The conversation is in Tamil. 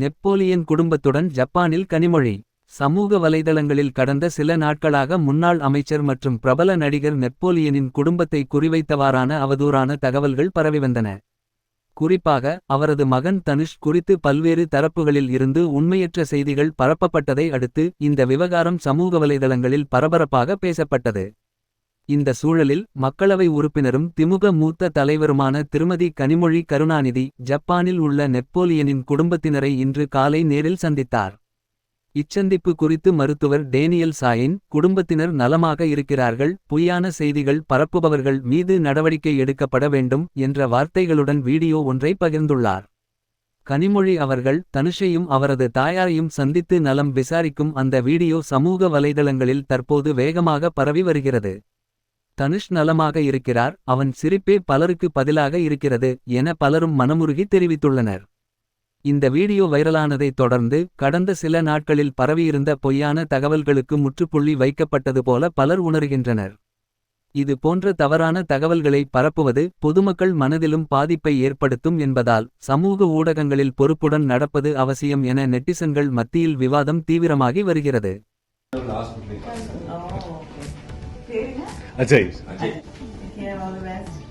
நெப்போலியன் குடும்பத்துடன் ஜப்பானில் கனிமொழி சமூக வலைதளங்களில் கடந்த சில நாட்களாக முன்னாள் அமைச்சர் மற்றும் பிரபல நடிகர் நெப்போலியனின் குடும்பத்தை குறிவைத்தவாறான அவதூறான தகவல்கள் பரவி வந்தன. குறிப்பாக அவரது மகன் தனுஷ் குறித்து பல்வேறு தரப்புகளில் இருந்து உண்மையற்ற செய்திகள் பரப்பப்பட்டதை அடுத்து இந்த விவகாரம் சமூக வலைதளங்களில் பரபரப்பாக பேசப்பட்டது. இந்த சூழலில் மக்களவை உறுப்பினரும் திமுக மூத்த தலைவருமான திருமதி கனிமொழி கருணாநிதி ஜப்பானில் உள்ள நெப்போலியனின் குடும்பத்தினரை இன்று காலை நேரில் சந்தித்தார். இச்சந்திப்பு குறித்து மருத்துவர் டேனியல் சாயின் குடும்பத்தினர் நலமாக இருக்கிறார்கள் பொய்யான செய்திகள் பரப்புபவர்கள் மீது நடவடிக்கை எடுக்கப்பட வேண்டும் என்ற வார்த்தைகளுடன் வீடியோ ஒன்றை பகிர்ந்துள்ளார். கனிமொழி அவர்கள் தனுஷையும் அவரது தாயாரையும் சந்தித்து நலம் விசாரிக்கும் அந்த வீடியோ சமூக வலைதளங்களில் தற்போது வேகமாக பரவி வருகிறது. தனுஷ் நலமாக இருக்கிறார். அவன் சிரிப்பே பலருக்கு பதிலாக இருக்கிறது என பலரும் மனமுருகி தெரிவித்துள்ளனர். இந்த வீடியோ வைரலானதைத் தொடர்ந்து கடந்த சில நாட்களில் பரவியிருந்த பொய்யான தகவல்களுக்கு முற்றுப்புள்ளி வைக்கப்பட்டது போல பலர் உணர்கின்றனர். இது போன்ற தவறான தகவல்களை பரப்புவது பொதுமக்கள் மனதிலும் பாதிப்பை ஏற்படுத்தும் என்பதால் சமூக ஊடகங்களில் பொறுப்புடன் நடப்பது அவசியம் என நெட்டிசன்கள் மத்தியில் விவாதம் தீவிரமாகி வருகிறது. Clear enough? Ajay. Ajay. Take care, all the best.